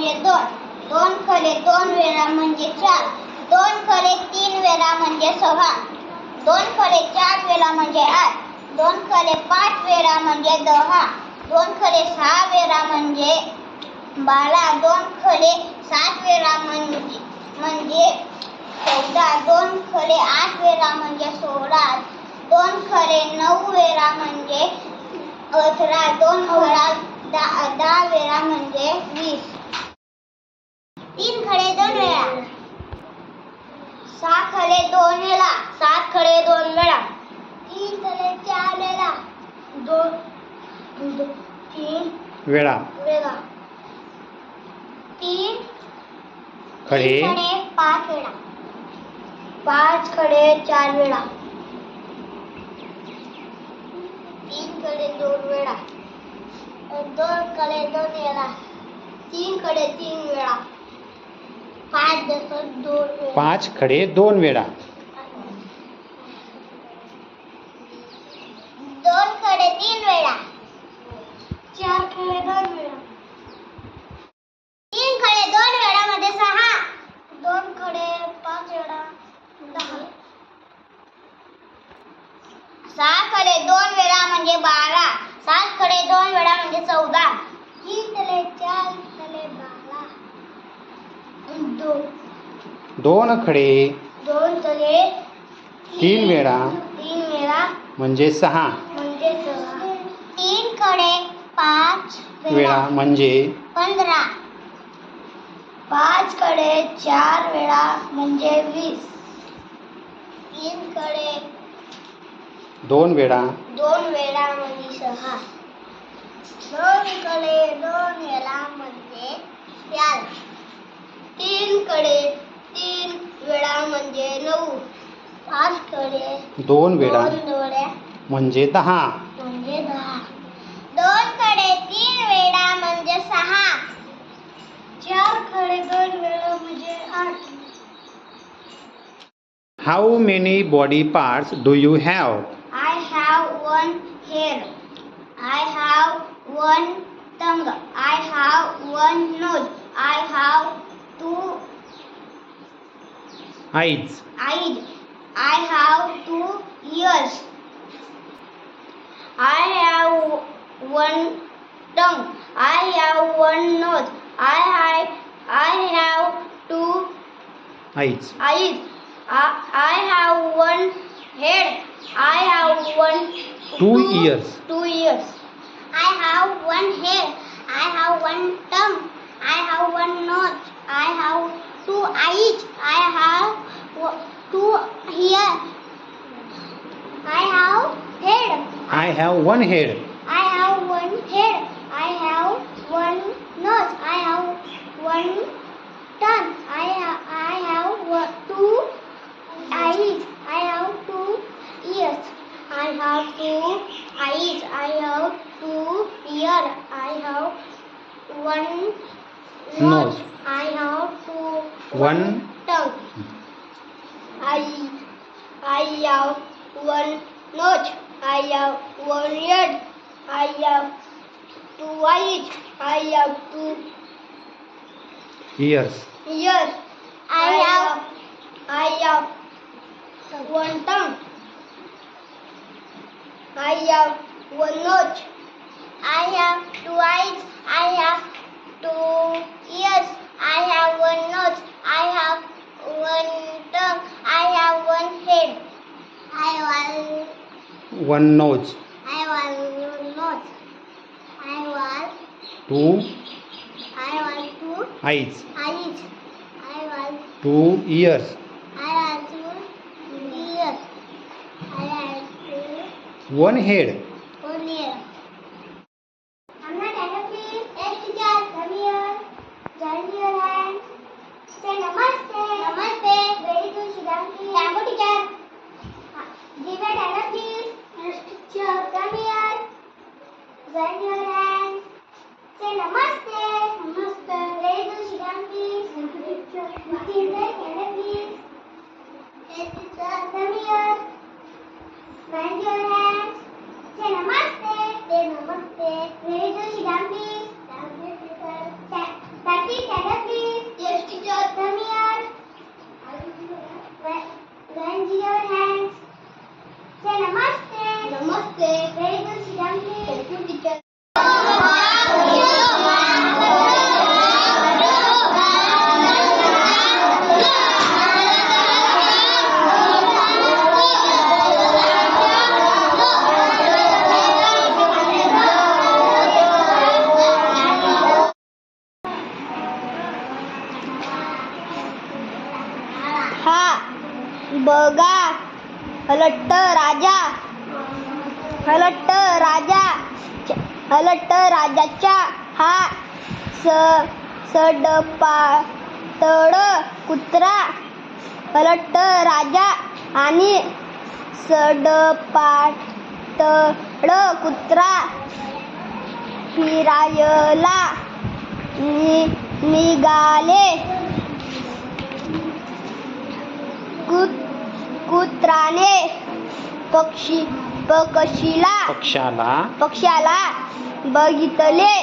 म्हणजे खले दोन वेळा म्हणजे चार. दोन खले तीन वेळा म्हणजे सहा दोन खले चार वेळा म्हणजे आठ. दोन खले पाच वेळा म्हणजे दहा. दोन खले सहा वेळा म्हणजे बारा. दोन खले सात वेळा म्हणजे म्हणजे चौदा. दोन खले आठ वेळा म्हणजे सोळा. दोन खले नऊ वेळा म्हणजे अठरा. दोन खळा दहा दहा वेळा म्हणजे वीस. तीन खडे दोन वेळा. सहा खडे दोन वेळा. सात खडे दोन वेळा. तीन खडे चार वेळा. दोन दो- तीन वेळा. वेळा. तीन खडे. खडे पाच वेळा. पाच खडे चार वेळा. तीन खडे दोन वेळा. दोन खडे दोन वेळा. तीन खडे तीन वेळा. पाच खडे दोन वेळा. दोन खडे तीन वेळा. चार खडे दोन वेळा. तीन खडे दोन वेळा मध्ये सहा. दोन खडे पाच वेळा. दहा. सहा खडे दोन वेळा म्हणजे बारा. सात खडे दोन वेळा म्हणजे चौदा तीन खडे चार खडे बारा दोन. खडे. दोन खडे तीन वेळा. तीन वेळा. म्हणजे सहा. म्हणजे सहा. तीन कडे पाच वेळा म्हणजे? पंधरा. पाच कडे चार वेळा म्हणजे वीस. तीन कडे दोन वेळा. दोन वेळा म्हणजे सहा. दोन कडे दोन वेळा म्हणजे चार तीन कडे तीन वेळा म्हणजे नऊ। पाच कडे दोन वेळा दोन वेळा म्हणजे दहा। म्हणजे दहा। दोन खडे तीन वेळा म्हणजे सहा। चार खडे दोन वेळा म्हणजे आठ। How many body parts do you have I have one hair I have one tongue I have one nose I have two eyes eyes. I have two ears. I have one tongue. I have one nose. I have I have two eyes eyes. I, I have one head. I have one Two ears. Two ears. I have one head. I have one tongue. I have one nose. I have one head. I have one head. I have one nose. I have one tongue. I have, I have two eyes. I have two ears. I have two eyes. I have two ears. I have one nose. nose. I have two one tongue. I I have one nose. I have worried. I have two eyes. I have two ears. Yes. I, I have, I have one tongue. I have one nose. I have two eyes. I have two ears. I have one nose. I have one tongue. I have one head. I have one nose I one nose I one two I one two eyes eyes I one two ears I one two ears I one two one head बघा. हलट्ट राजा. हलट्ट राजा. हलट्ट राजाच्या हा स सडपातळ कुत्रा. हलट्ट राजा आणि सडपातळ कुत्रा. फिरायला नि निघाले. कुत कुत्राने पक्षी पक्षीला पक्षाला पक्षाला बघितले.